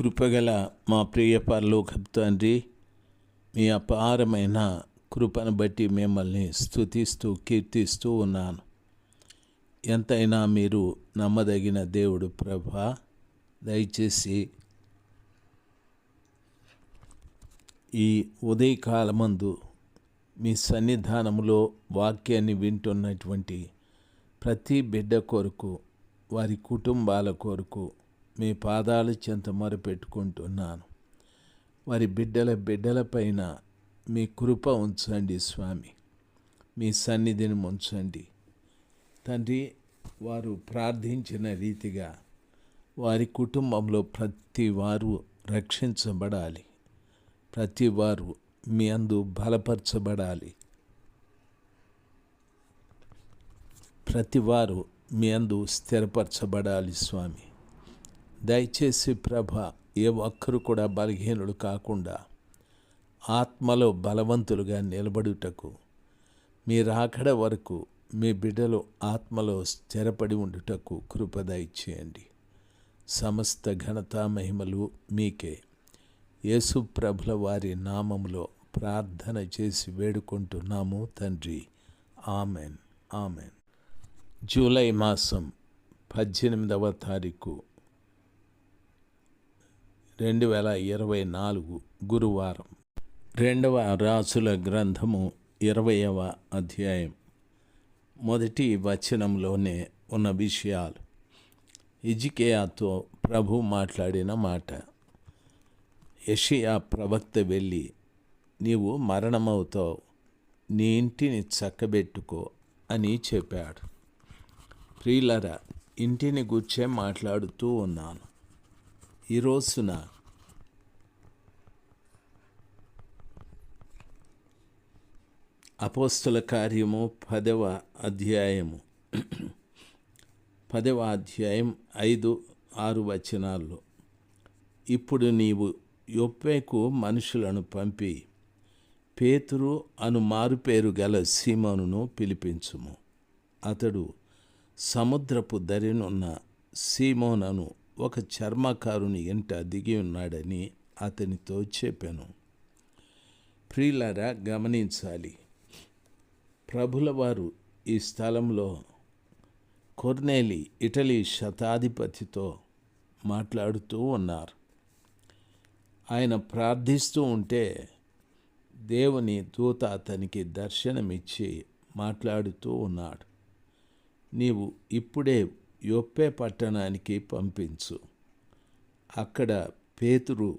కృపగల మా ప్రియ పరలోకపు తండ్రి మీ అపారమైన కృపను బట్టి మిమ్మల్ని స్థుతిస్తూ కీర్తిస్తూ ఉన్నాను. ఎంతైనా మీరు నమ్మదగిన దేవుడు ప్రభా దయచేసి ఈ ఉదయకాలమందు మీ సన్నిధానములో వాక్యాన్ని వింటున్నటువంటి ప్రతి బిడ్డ కొరకు వారి కుటుంబాల కొరకు మీ పాదాలు చెంత మొరపెట్టుకుంటున్నాను వారి బిడ్డల బిడ్డలపైన మీ కృప ఉంచండి స్వామి. మీ సన్నిధిని ఉంచండి తండ్రి వారు ప్రార్థించిన రీతిగా వారి కుటుంబంలో ప్రతి వారు రక్షించబడాలి. ప్రతి వారు మీ అందు బలపరచబడాలి. ప్రతి వారు మీ అందు స్థిరపరచబడాలి స్వామి. దయచేసి ప్రభ ఏ ఒక్కరు కూడా బలహీనుడు కాకుండా ఆత్మలో బలవంతులుగా నిలబడుటకు మీ రాకడ వరకు మీ బిడ్డలు ఆత్మలో స్థిరపడి ఉండుటకు కృపద ఇచ్చేయండి సమస్త ఘనత మహిమలు మీకే. యేసు ప్రభుల వారి నామములో ప్రార్థన చేసి వేడుకుంటున్నాము తండ్రి. ఆమెన్. ఆమెన్. జూలై మాసం పద్దెనిమిదవ తారీఖు రెండు వేల ఇరవై నాలుగు గురువారం. రెండవ రాసుల గ్రంథము ఇరవయవ అధ్యాయం. మొదటి వచనంలోనే ఉన్న విషయాలు. ఇజికేయాతో ప్రభు మాట్లాడిన మాట యషియా ప్రవక్త వెళ్ళి నీవు మరణమవుతావు నీ ఇంటిని చక్కబెట్టుకో అని చెప్పాడు. ప్రియులరా ఇంటిని గుర్చే మాట్లాడుతూ ఉన్నాను. ఈ రోజున అపోస్తుల కార్యము పదవ అధ్యాయము. పదవ అధ్యాయం ఐదు ఆరు వచనాల్లో. ఇప్పుడు నీవు యొప్పేకు మనుషులను పంపి పేతురు అను మారుపేరు గల సీమోనును పిలిపించుము. అతడు సముద్రపు దరినున్న సీమోనను ఒక చర్మకారుని ఇంట దిగి ఉన్నాడని అతనితో చెప్పాను. ప్రియులారా గమనించాలి. ప్రభుల వారు ఈ స్థలంలో కొర్నేలి ఇటలీ శతాధిపతితో మాట్లాడుతూ ఉన్నారు. ఆయన ప్రార్థిస్తూ ఉంటే దేవుని దూత అతనికి దర్శనమిచ్చి మాట్లాడుతూ ఉన్నాడు. నీవు ఇప్పుడే యొప్పే పట్టణానికి పంపించు. అక్కడ పేతురు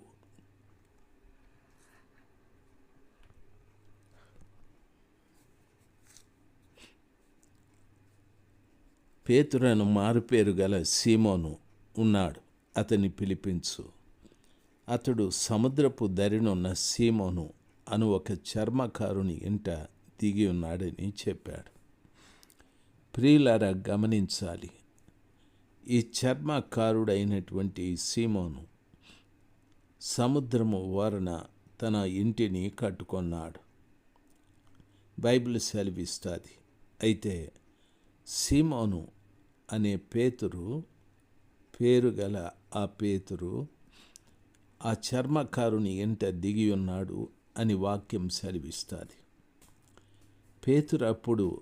పేతురను మారుపేరు గల సీమోను ఉన్నాడు. అతన్ని పిలిపించు. అతడు సముద్రపు దరినున్న సీమోను అను ఒక చర్మకారుని ఇంట దిగి ఉన్నాడని చెప్పాడు. ప్రియులారా గమనించాలి. ఈ చర్మకారుడైనటువంటి సీమోను సముద్రము వరణ తన ఇంటిని కట్టుకున్నాడు. బైబిల్ సెలవిస్తుంది. అయితే సీమోను అనే పేతురు పేరు గల ఆ పేతురు ఆ చర్మకారుని ఎంట దిగి ఉన్నాడు అని వాక్యం సెలవిస్తుంది. పేతురు అప్పుడు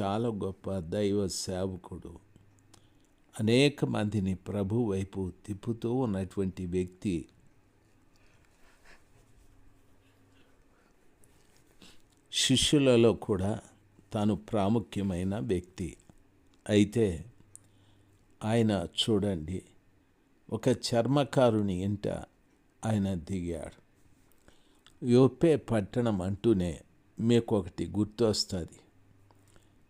చాలా గొప్ప దైవ సేవకుడు అనేక మందిని ప్రభు వైపు తిప్పుతూ ఉన్నటువంటి వ్యక్తి శిష్యులలో కూడా తాను ప్రాముఖ్యమైన వ్యక్తి. అయితే ఆయన చూడండి ఒక చర్మకారుని ఇంట ఆయన దిగాడు. యోపే పట్టణం అంటూనే మీకు ఒకటి గుర్తొస్తుంది.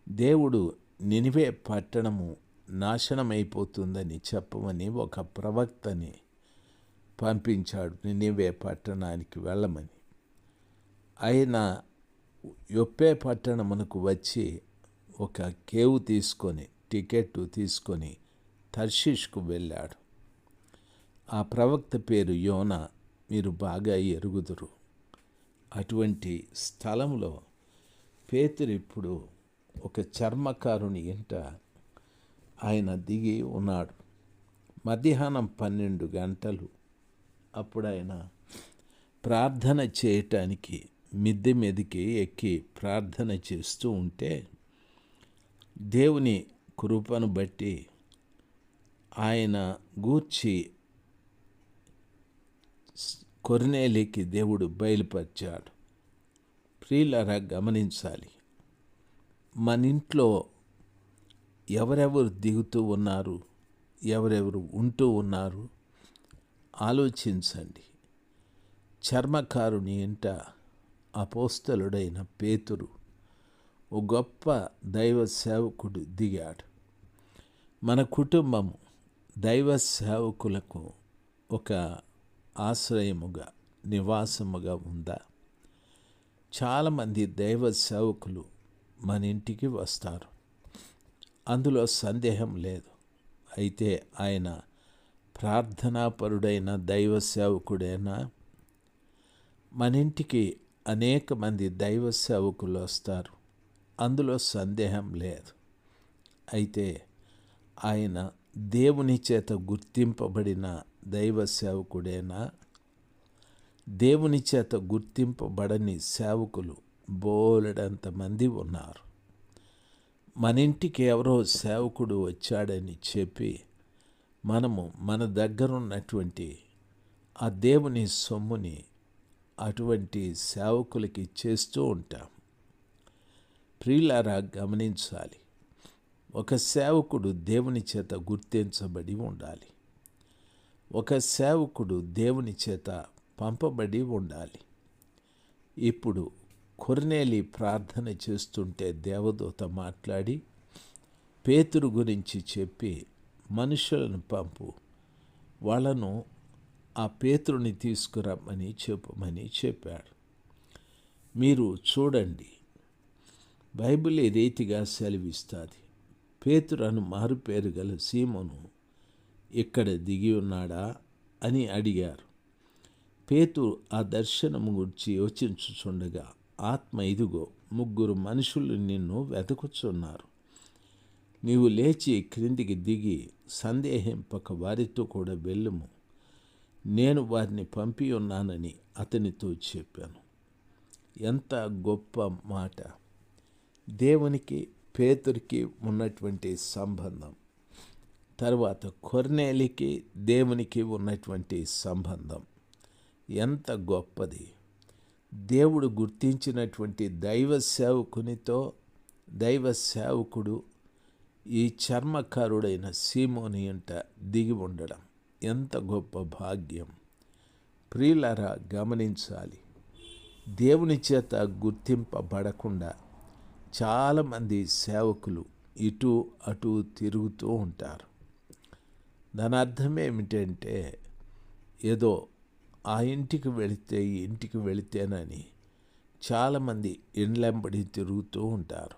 దేవుడు నినివే పట్టణము నాశనమైపోతుందని చెప్పమని ఒక ప్రవక్తని పంపించాడు. నినివే పట్టణానికి వెళ్ళమని. ఆయన యొప్పే పట్టణమునకు వచ్చి ఒక కేవు తీసుకొని టికెట్ తీసుకొని తర్షిష్కు వెళ్ళాడు. ఆ ప్రవక్త పేరు యోన మీరు బాగా ఎరుగుదురు. అటువంటి స్థలంలో పేతురు ఇప్పుడు ఒక చర్మకారుని ఇంట ఆయన దిగి ఉన్నాడు. మధ్యాహ్నం పన్నెండు గంటలు అప్పుడు ఆయన ప్రార్థన చేయటానికి మిద్దె మీదకి ఎక్కి ప్రార్థన చేస్తూ ఉంటే దేవుని కృపను బట్టి ఆయన గూర్చి కొరినేలికి దేవుడు బయలుపరిచాడు. ప్రియులరా గమనించాలి. మన ఇంట్లో ఎవరెవరు దిగుతూ ఉన్నారు ఎవరెవరు ఉంటూ ఉన్నారు ఆలోచించండి. చర్మకారుని ఇంట అపోస్తలుడైన పేతురు ఓ గొప్ప దైవ సేవకుడు దిగాడు. మన కుటుంబము దైవ సేవకులకు ఒక ఆశ్రయముగా నివాసముగా ఉందా? చాలామంది దైవ సేవకులు మన ఇంటికి వస్తారు. అందులో సందేహం లేదు. అయితే ఆయన ప్రార్థనాపరుడైన దైవ సేవకుడైనా మన ఇంటికి అనేక మంది దైవ సేవకులు వస్తారు. అందులో సందేహం లేదు. అయితే ఆయన దేవుని చేత గుర్తింపబడిన దైవ సేవకుడేనా దేవుని చేత గుర్తింపబడని సేవకులు బోలెడంతమంది ఉన్నారు. మన ఇంటికి ఎవరో సేవకుడు వచ్చాడని చెప్పి మనము మన దగ్గరున్నటువంటి ఆ దేవుని సొమ్ముని అటువంటి సేవకులకి చేస్తూ ఉంటాం. ప్రియులారా గమనించాలి. ఒక సేవకుడు దేవుని చేత గుర్తించబడి ఉండాలి. ఒక సేవకుడు దేవుని చేత పంపబడి ఉండాలి. ఇప్పుడు కొర్నేలి ప్రార్థన చేస్తుంటే దేవదూత మాట్లాడి పేతురు గురించి చెప్పి మనుషులను పంపు. వాళ్ళను ఆ పేతురుని తీసుకురమ్మని చెప్పమని చెప్పాడు. మీరు చూడండి. బైబిల్ ఈ రీతిగా సెలవిస్తుంది? పేతురను మారుపేరు గల సీమను ఇక్కడ దిగి ఉన్నాడా? అని అడిగారు. పేతు ఆ దర్శనము గురించి యోచించుచుండగా ఆత్మ ఇదిగో ముగ్గురు మనుషులు నిన్ను వెతుకుచున్నారు నీవు లేచి క్రిందికి దిగి సందేహింపక వారితో కూడా వెళ్ళుము. నేను వారిని పంపి ఉన్నానని అతనితో చెప్పాను. ఎంత గొప్ప మాట. దేవునికి పేతురికి ఉన్నటువంటి సంబంధం. తర్వాత కొర్నేలికి దేవునికి ఉన్నటువంటి సంబంధం. ఎంత గొప్పది. దేవుడు గుర్తించినటువంటి దైవ సేవకునితో దైవ సేవకుడు ఈ చర్మకారుడైన సీమోని అంట దిగి ఉండడం. ఎంత గొప్ప భాగ్యం. ప్రియులరా గమనించాలి. దేవుని చేత గుర్తింపబడకుండా చాలామంది సేవకులు ఇటు అటు తిరుగుతూ ఉంటారు. దాని అర్థం ఏమిటంటే ఏదో ఆ ఇంటికి వెళితే ఈ ఇంటికి వెళితేనని చాలామంది ఇండ్లెంబడి తిరుగుతూ ఉంటారు.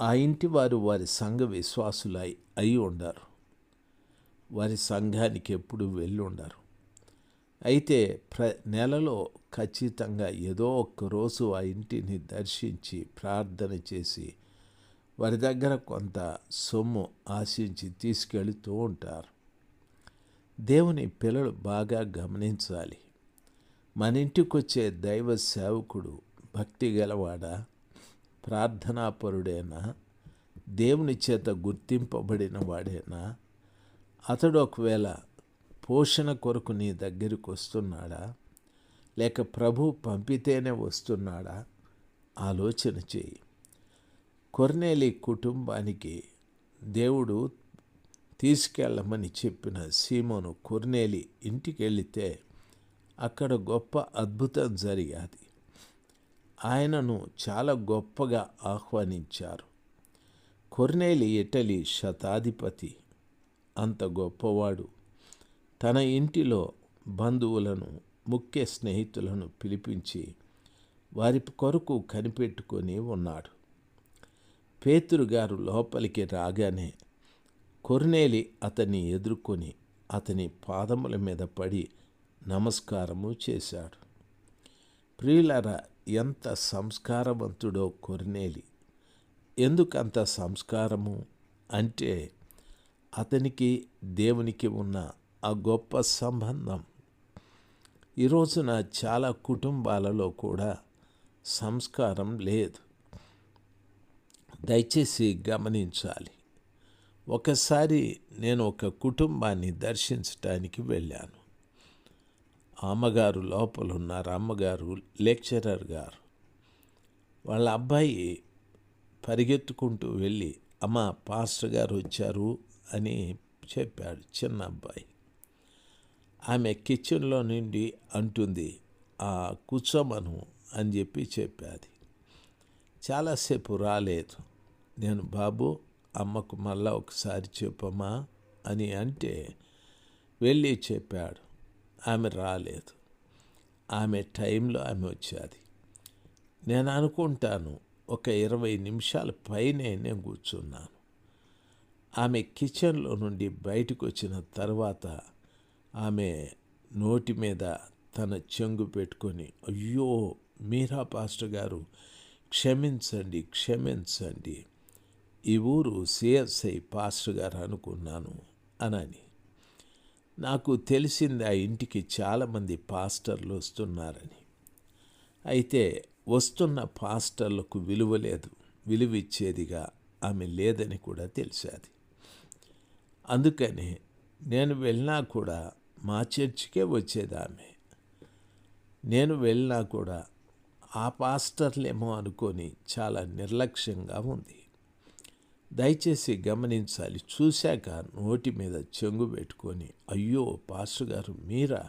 ఆ ఇంటి వారు వారి సంఘ విశ్వాసులు అయి ఉండరు. వారి సంఘానికి ఎప్పుడు వెళ్ళి ఉండరు అయితే ప్ర నెలలో ఖచ్చితంగా ఏదో ఒక్క రోజు ఆ ఇంటిని దర్శించి ప్రార్థన చేసి వారి దగ్గర కొంత సొమ్ము ఆశించి తీసుకెళుతూ ఉంటారు. దేవుని పిల్లలు బాగా గమనించాలి. మన ఇంటికి వచ్చే దైవ సేవకుడు భక్తి గలవాడా? ప్రార్థనాపరుడేనా? దేవుని చేత గుర్తింపబడిన వాడేనా? అతడు ఒకవేళ పోషణ కొరకు నీ దగ్గరికి వస్తున్నాడా? లేక ప్రభు పంపితేనే వస్తున్నాడా? ఆలోచన చేయి. కొర్నేలి కుటుంబానికి దేవుడు తీసుకెళ్ళమని చెప్పిన సీమోను కొర్నేలి ఇంటికి వెళితే అక్కడ గొప్ప అద్భుతం జరిగాది. ఆయనను చాలా గొప్పగా ఆహ్వానించారు. కొర్నేలి ఇటలీ శతాధిపతి? అంత గొప్పవాడు. తన ఇంటిలో బంధువులను ముఖ్య స్నేహితులను పిలిపించి వారి కొరకు కనిపెట్టుకొని ఉన్నాడు. పేతురు గారు లోపలికి రాగానే కొర్నేలి అతన్ని ఎదుర్కొని అతని పాదముల మీద పడి నమస్కారము చేశాడు. ప్రియులర ఎంత సంస్కారవంతుడో కొర్నేలి. ఎందుకంత సంస్కారము అంటే అతనికి దేవునికి ఉన్న ఆ గొప్ప సంబంధం. ఈరోజున చాలా కుటుంబాలలో కూడా సంస్కారం లేదు. దయచేసి గమనించాలి. ఒకసారి నేను ఒక కుటుంబాన్ని దర్శించటానికి వెళ్ళాను. అమ్మగారు లోపల ఉన్నారు. అమ్మగారు లెక్చరర్ గారు. వాళ్ళ అబ్బాయి పరిగెత్తుకుంటూ వెళ్ళి అమ్మ పాస్టర్ గారు వచ్చారు అని చెప్పాడు చిన్న అబ్బాయి. ఆమె కిచెన్లో నుండి అంటుంది ఆ కూర్చోమను అని చెప్పి చెప్పాది. చాలాసేపు రాలేదు. నేను బాబు అమ్మకు మళ్ళా ఒకసారి చెప్పమ్మా అని అంటే వెళ్ళి చెప్పాడు. ఆమె రాలేదు. ఆమె టైంలో ఆమె వచ్చేది. నేను అనుకుంటాను ఒక ఇరవై నిమిషాల పైనే నేను కూర్చున్నాను. ఆమె కిచెన్లో నుండి బయటకు వచ్చిన తర్వాత ఆమె నోటి మీద తన చెంగు పెట్టుకొని అయ్యో మీరా పాస్టర్ గారు క్షమించండి క్షమించండి ఈ ఊరు సిఎస్ఐ పాస్టర్ గారు అనుకున్నాను అనని. నాకు తెలిసింది ఆ ఇంటికి చాలామంది పాస్టర్లు వస్తున్నారని. అయితే వస్తున్న పాస్టర్లకు విలువ లేదు విలువిచ్చేదిగా ఆమె లేదని కూడా తెలిసేది. అందుకని నేను వెళ్ళినా కూడా మా చర్చికే వచ్చేది ఆమె. నేను వెళ్ళినా కూడా ఆ పాస్టర్లేమో అనుకొని చాలా నిర్లక్ష్యంగా ఉంది. దయచేసి గమనించాలి. చూశాక నోటి మీద చెంగు పెట్టుకొని అయ్యో పాస్టర్ గారు మీరా?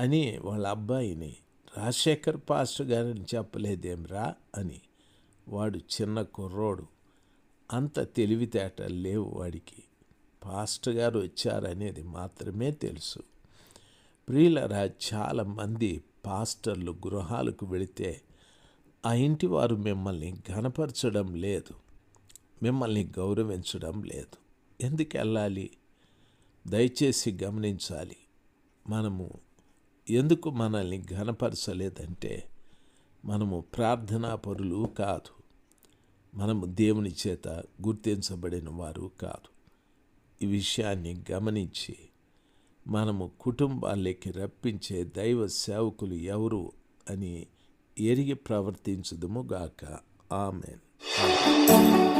అని వాళ్ళ అబ్బాయిని రాజశేఖర్ పాస్టర్ గారిని చెప్పలేదేమ్రా? అని వాడు చిన్న కుర్రోడు. అంత తెలివితేటలు లేవు వాడికి. పాస్టర్ గారు వచ్చారనేది మాత్రమే తెలుసు. ప్రియులరా చాలామంది పాస్టర్లు గృహాలకు వెళితే ఆ ఇంటి వారు మిమ్మల్ని ఘనపరచడం లేదు. మిమ్మల్ని గౌరవించడం లేదు. ఎందుకు వెళ్ళాలి? దయచేసి గమనించాలి. మనము ఎందుకు మనల్ని ఘనపరచలేదంటే మనము ప్రార్థనా పరులు కాదు. మనము దేవుని చేత గుర్తించబడిన వారు కాదు. ఈ విషయాన్ని గమనించి మనము కుటుంబాల్లోకి రప్పించే దైవ సేవకులు ఎవరు అని ఎరిగి ప్రవర్తించదుము గాక. ఆమెన్.